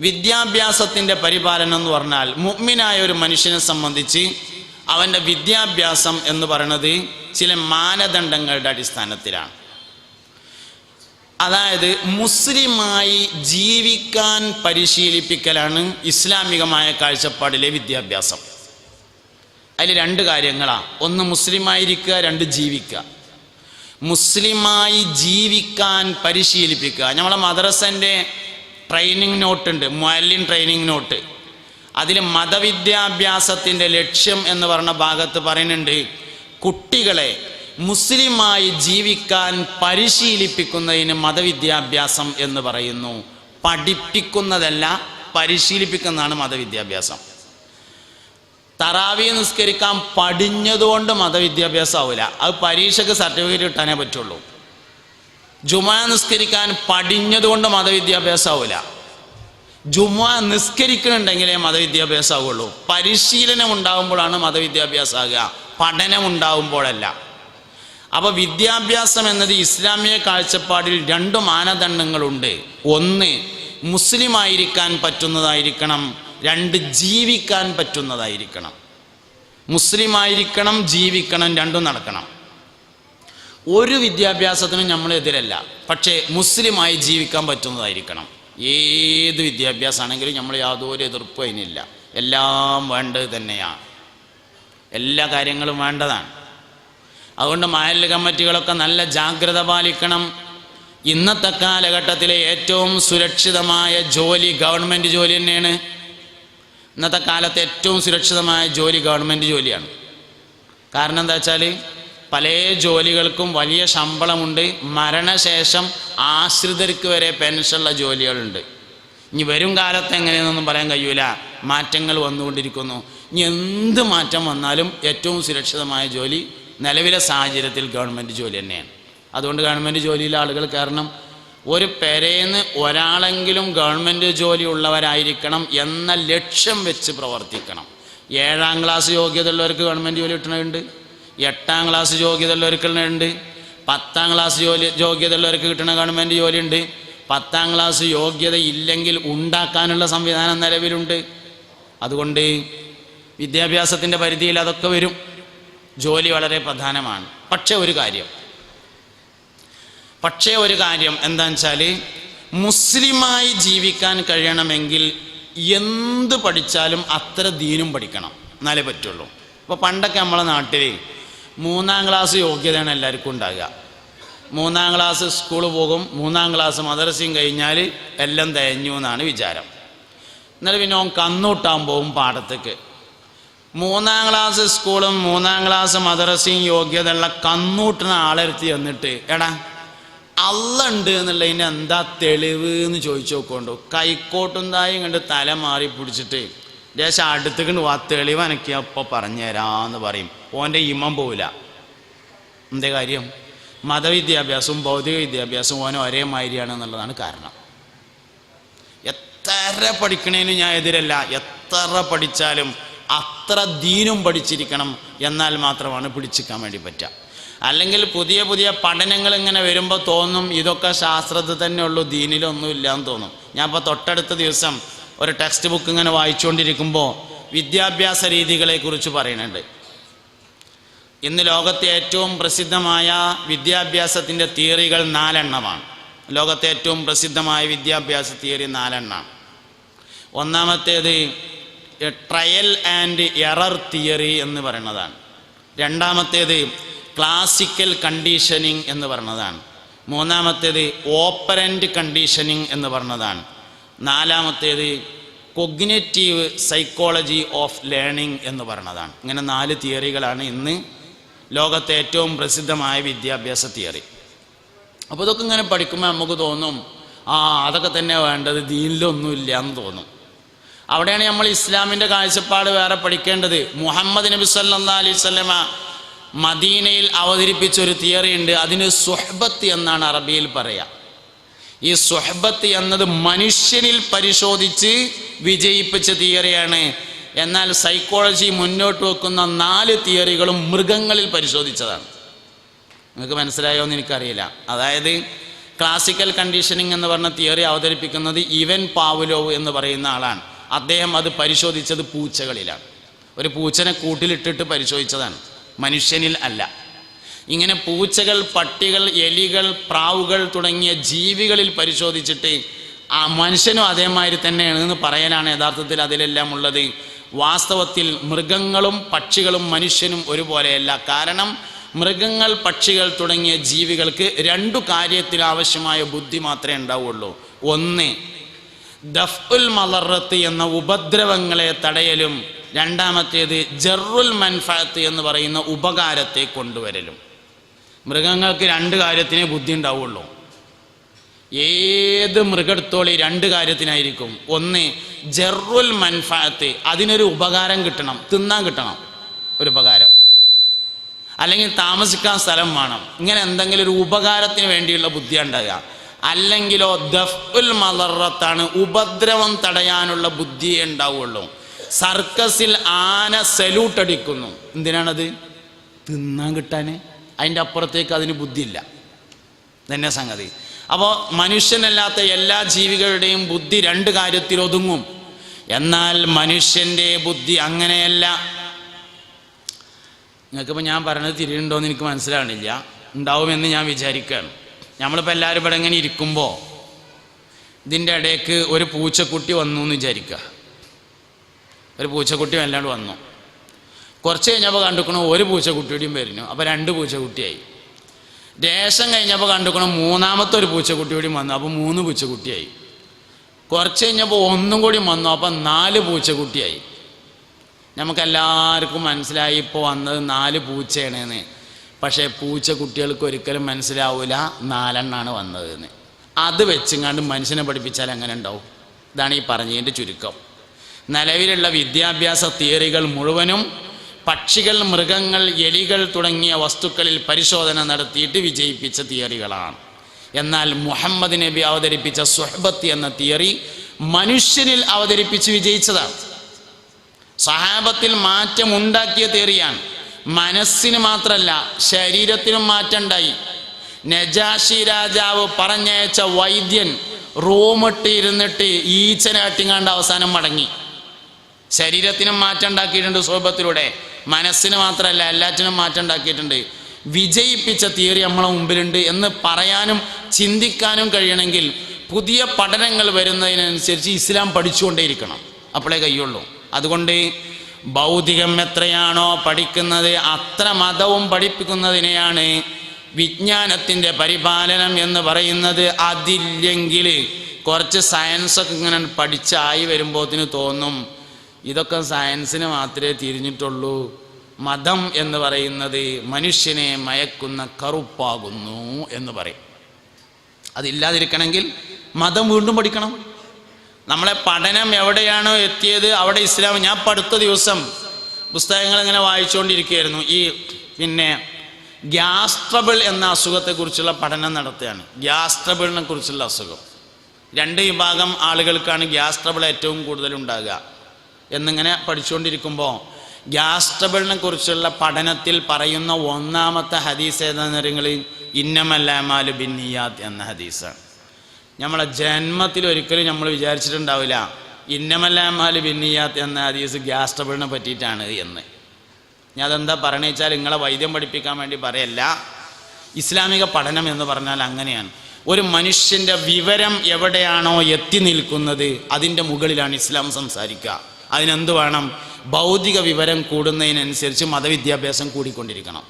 വിദ്യാഭ്യാസത്തിന്റെ പരിപാലനം എന്ന് പറഞ്ഞാൽ മുഗ്മിനായ ഒരു മനുഷ്യനെ സംബന്ധിച്ച് അവന്റെ വിദ്യാഭ്യാസം എന്ന് പറയുന്നത് ചില മാനദണ്ഡങ്ങളുടെ അടിസ്ഥാനത്തിലാണ്. അതായത് മുസ്ലിമായി ജീവിക്കാൻ പരിശീലിപ്പിക്കലാണ് ഇസ്ലാമികമായ കാഴ്ചപ്പാടിലെ വിദ്യാഭ്യാസം. അതിൽ രണ്ട് കാര്യങ്ങളാണ് ഒന്ന് മുസ്ലിമായിരിക്കുക രണ്ട് ജീവിക്കുക. മുസ്ലിമായി ജീവിക്കാൻ പരിശീലിപ്പിക്കുക. നമ്മളെ മദ്രസന്റെ ട്രെയിനിങ് നോട്ട് ഉണ്ട് മുഅല്ലിൻ ട്രെയിനിങ് നോട്ട്. അതിൽ മതവിദ്യാഭ്യാസത്തിന്റെ ലക്ഷ്യം എന്ന് പറഞ്ഞ ഭാഗത്ത് പറയുന്നുണ്ട് കുട്ടികളെ മുസ്ലിമായി ജീവിക്കാൻ പരിശീലിപ്പിക്കുന്നതിന് മതവിദ്യാഭ്യാസം എന്ന് പറയുന്നു. പഠിപ്പിക്കുന്നതല്ല പരിശീലിപ്പിക്കുന്നതാണ് മതവിദ്യാഭ്യാസം. തറാവി നിസ്കരിക്കാൻ പഠിഞ്ഞതുകൊണ്ട് മതവിദ്യാഭ്യാസം ആവില്ല അത് പരീക്ഷയ്ക്ക് സർട്ടിഫിക്കറ്റ് കിട്ടാനേ പറ്റുള്ളൂ. ജുമ നിസ്കരിക്കാൻ പടിഞ്ഞതുകൊണ്ട് മതവിദ്യാഭ്യാസം ആവില്ല ജുമ നിസ്കരിക്കണുണ്ടെങ്കിലേ മതവിദ്യാഭ്യാസം ആവുള്ളൂ പരിശീലനം ഉണ്ടാകുമ്പോഴാണ് മതവിദ്യാഭ്യാസം ആകുക പഠനം ഉണ്ടാകുമ്പോഴല്ല അപ്പോൾ വിദ്യാഭ്യാസം എന്നത് ഇസ്ലാമിക കാഴ്ചപ്പാടിൽ രണ്ട് മാനദണ്ഡങ്ങളുണ്ട്. ഒന്ന് മുസ്ലിം ആയിരിക്കാൻ പറ്റുന്നതായിരിക്കണം. രണ്ട് ജീവിക്കാൻ പറ്റുന്നതായിരിക്കണം. മുസ്ലിം ആയിരിക്കണം ജീവിക്കണം രണ്ടും നടക്കണം. ഒരു വിദ്യാഭ്യാസത്തിനും നമ്മൾ എതിരല്ല പക്ഷേ മുസ്ലിമായി ജീവിക്കാൻ പറ്റുന്നതായിരിക്കണം. ഏത് വിദ്യാഭ്യാസമാണെങ്കിലും നമ്മൾ യാതൊരു എതിർപ്പും അതിനില്ല. എല്ലാം വേണ്ടത് തന്നെയാണ്. എല്ലാ കാര്യങ്ങളും വേണ്ടതാണ്. അതുകൊണ്ട് മഹല്ല് കമ്മിറ്റികളൊക്കെ നല്ല ജാഗ്രത പാലിക്കണം. ഇന്നത്തെ കാലഘട്ടത്തിലെ ഏറ്റവും സുരക്ഷിതമായ ജോലി ഗവൺമെന്റ് ജോലി തന്നെയാണ്. ഇന്നത്തെ കാലത്ത് ഏറ്റവും സുരക്ഷിതമായ ജോലി ഗവൺമെന്റ് ജോലിയാണ്. കാരണം എന്താ വെച്ചാൽ പല ജോലികൾക്കും വലിയ ശമ്പളമുണ്ട്. മരണശേഷം ആശ്രിതർക്ക് വരെ പെൻഷനുള്ള ജോലികളുണ്ട്. ഇനി വരും കാലത്ത് എങ്ങനെയെന്നൊന്നും പറയാൻ കഴിയൂല. മാറ്റങ്ങൾ വന്നുകൊണ്ടിരിക്കുന്നു. ഇനി എന്ത് മാറ്റം വന്നാലും ഏറ്റവും സുരക്ഷിതമായ ജോലി നിലവിലെ സാഹചര്യത്തിൽ ഗവൺമെന്റ് ജോലി തന്നെയാണ്. അതുകൊണ്ട് ഗവൺമെന്റ് ജോലിയിലെ ആളുകൾ കാരണം ഒരു പെരേന്ന് ഒരാളെങ്കിലും ഗവൺമെന്റ് ജോലി ഉള്ളവരായിരിക്കണം എന്ന ലക്ഷ്യം വെച്ച് പ്രവർത്തിക്കണം. ഏഴാം ക്ലാസ് യോഗ്യത ഉള്ളവർക്ക് ഗവൺമെന്റ് ജോലി കിട്ടണമുണ്ട് എട്ടാം ക്ലാസ് യോഗ്യത ഉള്ളവർക്ക് ഉണ്ട് പത്താം ക്ലാസ് ജോലി യോഗ്യത ഉള്ളവർക്ക് കിട്ടുന്ന ഗവൺമെന്റ് ജോലിയുണ്ട്. പത്താം ക്ലാസ് യോഗ്യത ഇല്ലെങ്കിൽ ഉണ്ടാക്കാനുള്ള സംവിധാനം നിലവിലുണ്ട്. അതുകൊണ്ട് വിദ്യാഭ്യാസത്തിന്റെ പരിധിയിൽ അതൊക്കെ വരും. ജോലി വളരെ പ്രധാനമാണ്. പക്ഷേ ഒരു കാര്യം. പക്ഷേ ഒരു കാര്യം എന്താ വെച്ചാൽ മുസ്ലിമായി ജീവിക്കാൻ കഴിയണമെങ്കിൽ എന്ത് പഠിച്ചാലും അത്ര ദീനും പഠിക്കണം. എന്നാലേ പറ്റുള്ളൂ. ഇപ്പോൾ പണ്ടൊക്കെ നമ്മളെ നാട്ടിൽ മൂന്നാം ക്ലാസ് യോഗ്യതയാണ് എല്ലാവർക്കും ഉണ്ടാകുക മൂന്നാം ക്ലാസ് സ്കൂൾ പോകും. മൂന്നാം ക്ലാസ് മദ്രസയും കഴിഞ്ഞാൽ എല്ലാം തേഞ്ഞു എന്നാണ് വിചാരം. എന്നാലും പിന്നെ ഓൻ കന്നൂട്ടാൻ പോകും പാടത്തേക്ക്. മൂന്നാം ക്ലാസ് സ്കൂളും മൂന്നാം ക്ലാസ് മദ്രസയും യോഗ്യതയുള്ള കന്നൂട്ടുന്ന ആളെത്തി വന്നിട്ട് എടാ അല്ല ഉണ്ട് എന്നുള്ളതിന് എന്താ തെളിവ് എന്ന് ചോദിച്ചു നോക്കൊണ്ടു കൈക്കോട്ടും തായും കണ്ട് തല മാറി പിടിച്ചിട്ട് ദേശം അടുത്തേക്ക് വാ തെളിവ് എനിക്ക് അപ്പോൾ പറഞ്ഞു തരാമെന്ന് പറയും. ഓന്റെ ഇമം പോവില്ല. എന്താ കാര്യം? മതവിദ്യാഭ്യാസവും ഭൗതിക വിദ്യാഭ്യാസവും ഓനും ഒരേ മാതിരിയാണ് എന്നുള്ളതാണ് കാരണം. എത്ര പഠിക്കണേന് ഞാൻ എതിരല്ല. എത്ര പഠിച്ചാലും അത്ര ദീനും പഠിച്ചിരിക്കണം എന്നാൽ മാത്രമാണ് പിടിച്ചിക്കാൻ വേണ്ടി പറ്റുക. അല്ലെങ്കിൽ പുതിയ പുതിയ പഠനങ്ങൾ ഇങ്ങനെ വരുമ്പോൾ തോന്നും ഇതൊക്കെ ശാസ്ത്രത്തിൽ തന്നെ ഉള്ളൂ ദീനിലൊന്നും ഇല്ലാന്ന് തോന്നും. ഞാൻ ഇപ്പോൾ തൊട്ടടുത്ത ദിവസം ഒരു ടെക്സ്റ്റ് ബുക്ക് ഇങ്ങനെ വായിച്ചുകൊണ്ടിരിക്കുമ്പോൾ വിദ്യാഭ്യാസ രീതികളെക്കുറിച്ച് പറയുന്നുണ്ട്. ഇന്ന് ലോകത്തെ ഏറ്റവും പ്രസിദ്ധമായ വിദ്യാഭ്യാസത്തിന്റെ തിയറികൾ നാലെണ്ണമാണ്. ലോകത്തെ ഏറ്റവും പ്രസിദ്ധമായ വിദ്യാഭ്യാസ തിയറി നാലെണ്ണമാണ് ഒന്നാമത്തേത് ട്രയൽ ആൻഡ് എറർ തിയറി എന്ന് പറയുന്നതാണ്. രണ്ടാമത്തേത് ക്ലാസിക്കൽ കണ്ടീഷനിങ് എന്ന് പറഞ്ഞതാണ് മൂന്നാമത്തേത് ഓപ്പറന്റ് കണ്ടീഷനിങ് എന്ന് പറഞ്ഞതാണ് നാലാമത്തേത് കൊഗ്നേറ്റീവ് സൈക്കോളജി ഓഫ് ലേണിംഗ് എന്ന് പറഞ്ഞതാണ് ഇങ്ങനെ നാല് തിയറികളാണ് ഇന്ന് ലോകത്തെ ഏറ്റവും പ്രസിദ്ധമായ വിദ്യാഭ്യാസ തിയറി. അപ്പോൾ ഇതൊക്കെ ഇങ്ങനെ പഠിക്കുമ്പോൾ നമുക്ക് തോന്നും ആ അതൊക്കെ തന്നെ വേണ്ടത് ദീനിലൊന്നുമില്ല എന്ന് തോന്നും. അവിടെയാണ് നമ്മൾ ഇസ്ലാമിന്റെ കാഴ്ചപ്പാട് വേറെ പഠിക്കേണ്ടത്. മുഹമ്മദ് നബി സല്ലാ അലൈഹി സ്വലമ മദീനയിൽ അവതരിപ്പിച്ച ഒരു തിയറി ഉണ്ട്. അതിന് സുഹബത്ത് എന്നാണ് അറബിയിൽ പറയുക ഈ സുഹബത്ത് എന്നത് മനുഷ്യനിൽ പരിശോധിച്ച് വിജയിപ്പിച്ച തിയറിയാണ് എന്നാൽ സൈക്കോളജി മുന്നോട്ട് വെക്കുന്ന നാല് തിയറികളും മൃഗങ്ങളിൽ പരിശോധിച്ചതാണ്. നിങ്ങൾക്ക് മനസ്സിലായോ എന്ന് എനിക്കറിയില്ല. അതായത് ക്ലാസിക്കൽ കണ്ടീഷനിങ് എന്ന് പറഞ്ഞ തിയറി അവതരിപ്പിക്കുന്നത് ഇവൻ പാവുലോവ് എന്ന് പറയുന്ന ആളാണ്. അദ്ദേഹം അത് പരിശോധിച്ചത് പൂച്ചകളിലാണ്. ഒരു പൂച്ചനെ കൂട്ടിലിട്ടിട്ട് പരിശോധിച്ചതാണ്. മനുഷ്യനിൽ അല്ല. ഇങ്ങനെ പൂച്ചകൾ പട്ടികൾ എലികൾ പ്രാവുകൾ തുടങ്ങിയ ജീവികളിൽ പരിശോധിച്ചിട്ട് ആ മനുഷ്യനും അതേമാതിരി തന്നെയാണ് എന്ന് പറയാനാണ് യഥാർത്ഥത്തിൽ അതിലെല്ലാം ഉള്ളത്. വാസ്തവത്തിൽ മൃഗങ്ങളും പക്ഷികളും മനുഷ്യനും ഒരുപോലെയല്ല. കാരണം മൃഗങ്ങൾ പക്ഷികൾ തുടങ്ങിയ ജീവികൾക്ക് രണ്ടു കാര്യത്തിൽ ആവശ്യമായ ബുദ്ധി മാത്രമേ ഉണ്ടാവുള്ളൂ. ഒന്ന് ദഫ്ഉൽ മലറത്ത് എന്ന ഉപദ്രവങ്ങളെ തടയലും. രണ്ടാമത്തേത് ജറുൽ മൻഫാത്ത് എന്ന് പറയുന്ന ഉപകാരത്തെ കൊണ്ടുവരലും. മൃഗങ്ങൾക്ക് രണ്ട് കാര്യത്തിനേ ബുദ്ധി ഉണ്ടാവുള്ളൂ. ഏത് മൃഗത്തോളി രണ്ട് കാര്യത്തിനായിരിക്കും? ഒന്ന് ജറുൽ മൻഫാത്ത് അതിനൊരു ഉപകാരം കിട്ടണം തിന്നാൻ കിട്ടണം ഒരു ഉപകാരം. അല്ലെങ്കിൽ താമസിക്കാൻ സ്ഥലം വേണം. ഇങ്ങനെ എന്തെങ്കിലും ഒരു ഉപകാരത്തിന് വേണ്ടിയുള്ള ബുദ്ധി ഉണ്ടാകുക അല്ലെങ്കിലോ ദഫ്ഉൽ മലറത്താണ് ഉപദ്രവം തടയാനുള്ള ബുദ്ധിയേ ഉണ്ടാവുള്ളൂ. സർക്കസിൽ ആന സല്യൂട്ട് അടിക്കുന്നു. എന്തിനാണത്? തിന്നാൻ കിട്ടാൻ അതിന്റെ അപ്പുറത്തേക്ക് അതിന് ബുദ്ധിയില്ല. തന്നെ സംഗതി? അപ്പോൾ മനുഷ്യനല്ലാത്ത എല്ലാ ജീവികളുടെയും ബുദ്ധി രണ്ട് കാര്യത്തിൽ ഒതുങ്ങും. എന്നാൽ മനുഷ്യന്റെ ബുദ്ധി അങ്ങനെയല്ല. നിങ്ങൾക്കിപ്പോൾ ഞാൻ പറഞ്ഞത് തിരിയുണ്ടോയെന്ന് എനിക്ക് മനസ്സിലാവണില്ല. ഉണ്ടാവുമെന്ന് ഞാൻ വിചാരിക്കുകയാണ്. നമ്മളിപ്പോൾ എല്ലാവരും ഇവിടെ ഇങ്ങനെ ഇരിക്കുമ്പോൾ ഇതിന്റെ ഇടയ്ക്ക് ഒരു പൂച്ചക്കുട്ടി വന്നു എന്ന് വിചാരിക്കുക. ഒരു പൂച്ചക്കുട്ടി വല്ലാണ്ട് വന്നു. കുറച്ച് കഴിഞ്ഞപ്പോൾ കണ്ടുക്കണോ ഒരു പൂച്ചക്കുട്ടിയുടെയും വരുന്നു അപ്പോൾ രണ്ട് പൂച്ചക്കുട്ടിയായി. ദേശം കഴിഞ്ഞപ്പോൾ കണ്ടുക്കണം മൂന്നാമത്തെ ഒരു പൂച്ചക്കുട്ടി കൂടി വന്നു. അപ്പോൾ മൂന്ന് പൂച്ചക്കുട്ടിയായി. കുറച്ച് കഴിഞ്ഞപ്പോൾ ഒന്നും കൂടി വന്നു. അപ്പം നാല് പൂച്ചക്കുട്ടിയായി. നമുക്കെല്ലാവർക്കും മനസ്സിലായി ഇപ്പോൾ വന്നത് നാല് പൂച്ചയാണെന്ന്. പക്ഷേ പൂച്ചക്കുട്ടികൾക്ക് ഒരിക്കലും മനസ്സിലാവില്ല നാലെണ്ണാണ് വന്നതെന്ന്. അത് വെച്ചുങ്ങാണ്ട് മനുഷ്യനെ പഠിപ്പിച്ചാൽ എങ്ങനെ ഉണ്ടാവും? ഇതാണ് ഈ പറഞ്ഞതിന്റെ ചുരുക്കം. നിലവിലുള്ള വിദ്യാഭ്യാസ തിയറികൾ മുഴുവനും പക്ഷികൾ മൃഗങ്ങൾ എലികൾ തുടങ്ങിയ വസ്തുക്കളിൽ പരിശോധന നടത്തിയിട്ട് വിജയിപ്പിച്ച തിയറികളാണ്. എന്നാൽ മുഹമ്മദ് നബി അവതരിപ്പിച്ച സുഹബത്ത് എന്ന തിയറി മനുഷ്യനിൽ അവതരിപ്പിച്ച് വിജയിച്ചതാണ്. സഹാബത്തിൽ മാറ്റം ഉണ്ടാക്കിയ തിയറിയാണ്. മനസ്സിന് മാത്രമല്ല ശരീരത്തിനും മാറ്റം ഉണ്ടായി നജാഷി രാജാവ് പറഞ്ഞയച്ച വൈദ്യൻ റൂമിട്ട് ഇരുന്നിട്ട് ഈച്ചനെ അവസാനം മടങ്ങി. ശരീരത്തിനും മാറ്റം ഉണ്ടാക്കിയിട്ടുണ്ട് സ്വഭാവത്തിലൂടെ മനസ്സിന് മാത്രമല്ല എല്ലാറ്റിനും മാറ്റം ഉണ്ടാക്കിയിട്ടുണ്ട്. വിജയിപ്പിച്ച തിയറി നമ്മളെ മുമ്പിലുണ്ട് എന്ന് പറയാനും ചിന്തിക്കാനും കഴിയണമെങ്കിൽ പുതിയ പഠനങ്ങൾ വരുന്നതിനനുസരിച്ച് ഇസ്ലാം പഠിച്ചുകൊണ്ടേയിരിക്കണം. അപ്പോഴേ കഴിയുള്ളൂ. അതുകൊണ്ട് ഭൗതികം എത്രയാണോ പഠിക്കുന്നത് അത്ര മതവും പഠിപ്പിക്കുന്നതിനെയാണ് വിജ്ഞാനത്തിന്റെ പരിപാലനം എന്ന് പറയുന്നത്. അതില്ലെങ്കിൽ കുറച്ച് സയൻസൊക്കെ ഇങ്ങനെ പഠിച്ചായി വരുമ്പോഴത്തിന് തോന്നും. ഇതൊക്കെ സയൻസിന് മാത്രമേ തിരിഞ്ഞിട്ടുള്ളൂ. മതം എന്ന് പറയുന്നത് മനുഷ്യനെ മയക്കുന്ന കറുപ്പാകുന്നു എന്ന് പറയും. അതില്ലാതിരിക്കണമെങ്കിൽ മതം വീണ്ടും പഠിക്കണം. നമ്മളെ പഠനം എവിടെയാണോ എത്തിയത് അവിടെ ഇസ്ലാം. ഞാൻ പഠിത്ത ദിവസം പുസ്തകങ്ങൾ ഇങ്ങനെ വായിച്ചുകൊണ്ടിരിക്കുകയായിരുന്നു. ഈ പിന്നെ ഗ്യാസ് ട്രബിൾ എന്ന അസുഖത്തെക്കുറിച്ചുള്ള പഠനം നടത്തുകയാണ്. ഗ്യാസ് ട്രബിളിനെ കുറിച്ചുള്ള അസുഖം. രണ്ട് വിഭാഗം ആളുകൾക്കാണ് ഗ്യാസ് ട്രബിൾ ഏറ്റവും കൂടുതൽ ഉണ്ടാകുക. എന്നിങ്ങനെ പഠിച്ചുകൊണ്ടിരിക്കുമ്പോൾ ഗ്യാസ് ട്രബിളിനെ കുറിച്ചുള്ള പഠനത്തിൽ പറയുന്ന ഒന്നാമത്തെ ഹദീസ് ഏതാണെന്ന് പറയുന്നത് ഇന്നമല്ലാമാലു ബിന്നിയാത്ത് എന്ന ഹദീസാണ് നമ്മളെ ജന്മത്തിൽ ഒരിക്കലും നമ്മൾ വിചാരിച്ചിട്ടുണ്ടാവില്ല. ഇന്നമല്ലാമാലു ബിന്നിയാത്ത് എന്ന ഹദീസ് ഗ്യാസ് ട്രബിളിനെ പറ്റിയിട്ടാണ് എന്ന്. ഞാൻ അതെന്താ പറയണേ വെച്ചാൽ നിങ്ങളെ വൈദ്യം പഠിപ്പിക്കാൻ വേണ്ടി പറയല്ല. ഇസ്ലാമിക പഠനം എന്ന് പറഞ്ഞാൽ അങ്ങനെയാണ്. ഒരു മനുഷ്യന്റെ വിവരം എവിടെയാണോ എത്തി നിൽക്കുന്നത് അതിന്റെ മുകളിലാണ് ഇസ്ലാം സംസാരിക്കുക. അതിനെന്ത് വേണം? ഭൗതിക വിവരം കൂടുന്നതിനനുസരിച്ച് മതവിദ്യാഭ്യാസം കൂടിക്കൊണ്ടിരിക്കണം.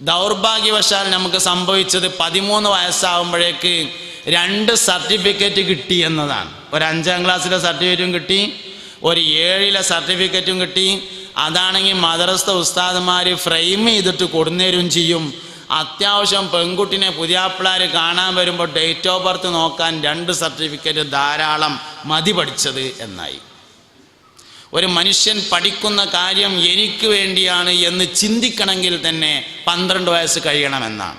ദൗർഭാഗ്യവശാൽ നമുക്ക് സംഭവിച്ചത് പതിമൂന്ന് വയസ്സാകുമ്പോഴേക്ക് രണ്ട് സർട്ടിഫിക്കറ്റ് കിട്ടി എന്നതാണ്. ഒരു അഞ്ചാം ക്ലാസ്സിലെ സർട്ടിഫിക്കറ്റും കിട്ടി ഒരു ഏഴിലെ സർട്ടിഫിക്കറ്റും കിട്ടി. അതാണെങ്കിൽ മദ്രസ ഉസ്താദ്മാർ ഫ്രെയിം ചെയ്തിട്ട് കൊടുന്നേരും ചെയ്യും. അത്യാവശ്യം പെൺകുട്ടിനെ പുതിയാപ്പിളാർ കാണാൻ വരുമ്പോൾ ഡേറ്റ് ഓഫ് ബർത്ത് നോക്കാൻ രണ്ട് സർട്ടിഫിക്കറ്റ് ധാരാളം മതി പഠിച്ചത് എന്നായി. ഒരു മനുഷ്യൻ പഠിക്കുന്ന കാര്യം എനിക്ക് വേണ്ടിയാണ് എന്ന് ചിന്തിക്കണമെങ്കിൽ തന്നെ പന്ത്രണ്ട് വയസ്സ് കഴിയണമെന്നാണ്.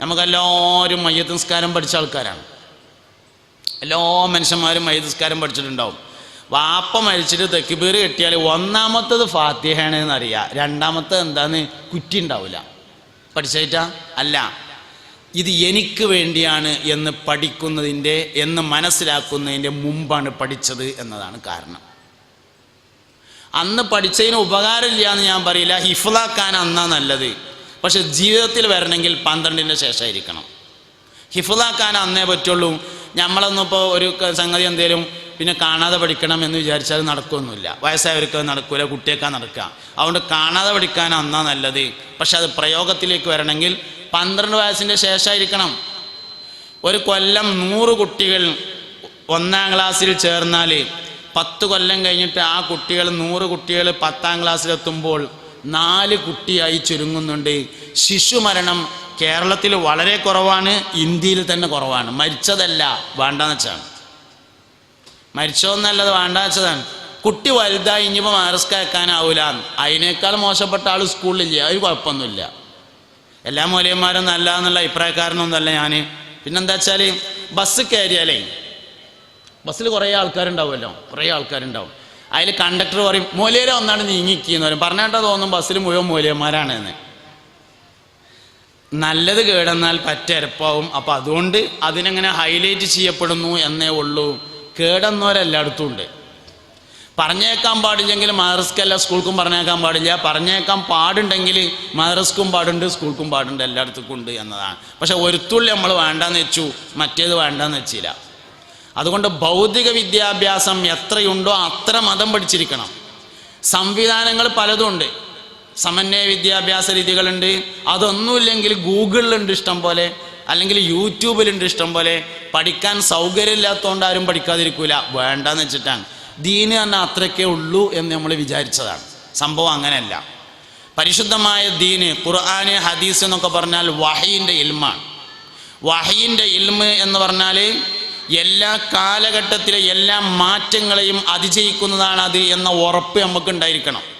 നമുക്കെല്ലാവരും മയ്യത്തിസ്കാരം പഠിച്ച ആൾക്കാരാണ്. എല്ലാ മനുഷ്യന്മാരും മയ്യത്തിസ്കാരം പഠിച്ചിട്ടുണ്ടാവും. വാപ്പ മരിച്ചിട്ട് തെക്കുപേർ കെട്ടിയാൽ ഒന്നാമത്തത് ഫാത്തിഹയാണ് എന്നറിയാം. രണ്ടാമത്തത് എന്താന്ന് കുറ്റി ഉണ്ടാവില്ല പഠിച്ചേറ്റാ? അല്ല. ഇത് എനിക്ക് വേണ്ടിയാണ് എന്ന് പഠിക്കുന്നതിന്റെ എന്ന് മനസ്സിലാക്കുന്നതിന്റെ മുമ്പാണ് പഠിച്ചത് എന്നതാണ് കാരണം. അന്ന് പഠിച്ചതിന് ഉപകാരമില്ല എന്ന് ഞാൻ പറയില്ല. ഹിഫ്ലാക്കാൻ അന്നാ നല്ലത്. പക്ഷെ ജീവിതത്തിൽ വരണമെങ്കിൽ പന്ത്രണ്ടിന്റെ ശേഷമായിരിക്കണം. ഹിഫ്ലാക്കാൻ അന്നേ പറ്റുള്ളൂ. നമ്മളൊന്നും ഇപ്പോൾ ഒരു സംഗതി എന്തെങ്കിലും പിന്നെ കാണാതെ പഠിക്കണം എന്ന് വിചാരിച്ചാൽ നടക്കുമൊന്നുമില്ല വയസ്സായവർക്ക് നടക്കില്ല നടക്കൂല കുട്ടിയേക്കാൻ നടക്കുക അതുകൊണ്ട് കാണാതെ പഠിക്കാൻ അന്നാ നല്ലത്. പക്ഷെ അത് പ്രയോഗത്തിലേക്ക് വരണമെങ്കിൽ പന്ത്രണ്ട് വയസ്സിന്റെ ശേഷമായിരിക്കണം. ഒരു കൊല്ലം നൂറ് കുട്ടികൾ ഒന്നാം ക്ലാസ്സിൽ ചേർന്നാൽ പത്ത് കൊല്ലം കഴിഞ്ഞിട്ട് ആ കുട്ടികൾ നൂറ് കുട്ടികൾ പത്താം ക്ലാസ്സിലെത്തുമ്പോൾ നാല് കുട്ടിയായി ചുരുങ്ങുന്നുണ്ട്. ശിശുമരണം കേരളത്തിൽ വളരെ കുറവാണ് ഇന്ത്യയിൽ തന്നെ കുറവാണ്. മരിച്ചതല്ല വേണ്ടെന്ന് വെച്ചാണ്. മരിച്ചോന്നല്ലത് വേണ്ട വെച്ചതാണ്. കുട്ടി വലുതായി ഇനിയിപ്പോൾ മാറസ്ക കേൾക്കാനാവില്ല അതിനേക്കാൾ മോശപ്പെട്ട ആൾ സ്കൂളിലില്ല. അത് കുഴപ്പമൊന്നുമില്ല. എല്ലാ മൂലയന്മാരും നല്ല എന്നുള്ള അഭിപ്രായക്കാരനൊന്നുമല്ല ഞാൻ പിന്നെന്താ വെച്ചാൽ ബസ് കയറിയാലേ ബസ്സിൽ കുറേ ആൾക്കാരുണ്ടാവുമല്ലോ കുറേ ആൾക്കാരുണ്ടാവും. അതിൽ കണ്ടക്ടർ പറയും മൂലയിലെ ഒന്നാണ് നീങ്ങിക്കിന്ന് പറയും. പറഞ്ഞാട്ടാ തോന്നും ബസ്സിൽ മുഴുവൻ മൂലയന്മാരാണ് എന്ന് നല്ലത് കേടെന്നാൽ പറ്റരപ്പാവും അപ്പം അതുകൊണ്ട് അതിനെങ്ങനെ ഹൈലൈറ്റ് ചെയ്യപ്പെടുന്നു എന്നേ ഉള്ളൂ. കേടെന്നവരെല്ലായിടത്തും ഉണ്ട്. പറഞ്ഞേക്കാൻ പാടില്ലെങ്കിൽ മദ്രസ്ക്കല്ല സ്കൂൾക്കും പറഞ്ഞേക്കാൻ പാടില്ല. പറഞ്ഞേക്കാൻ പാടുണ്ടെങ്കിൽ മദ്രസ്ക്കും പാടുണ്ട് സ്കൂൾക്കും പാടുണ്ട് എല്ലായിടത്തും ഉണ്ട് എന്നതാണ്. പക്ഷെ ഒരുത്തുള്ളി നമ്മൾ വേണ്ടെന്ന് വെച്ചു മറ്റേത് വേണ്ടെന്ന് വെച്ചില്ല. അതുകൊണ്ട് ഭൗതിക വിദ്യാഭ്യാസം എത്രയുണ്ടോ അത്ര മതം പഠിച്ചിരിക്കണം. സംവിധാനങ്ങൾ പലതുണ്ട് സമന്വയ വിദ്യാഭ്യാസ രീതികളുണ്ട്. അതൊന്നുമില്ലെങ്കിൽ ഗൂഗിളിലുണ്ട് ഇഷ്ടം പോലെ അല്ലെങ്കിൽ യൂട്യൂബിലുണ്ട് ഇഷ്ടം പോലെ. പഠിക്കാൻ സൗകര്യമില്ലാത്തതുകൊണ്ട് ആരും പഠിക്കാതിരിക്കൂല. വേണ്ടെന്ന് വെച്ചിട്ടാണ്. ദീന് തന്നെ അത്രയ്ക്കേ ഉള്ളൂ എന്ന് നമ്മൾ വിചാരിച്ചതാണ്. സംഭവം അങ്ങനെയല്ല. പരിശുദ്ധമായ ദീന് ഖുർആാന് ഹദീസ് എന്നൊക്കെ പറഞ്ഞാൽ വഹയിന്റെ ഇൽമാണ്. വഹയിന്റെ ഇൽമ് എന്ന് പറഞ്ഞാൽ എല്ലാ കാലഘട്ടത്തിലെ എല്ലാ മാറ്റങ്ങളെയും അതിജയിക്കുന്നതാണ് അത് എന്ന ഉറപ്പ് നമുക്ക് ഉണ്ടായിരിക്കണം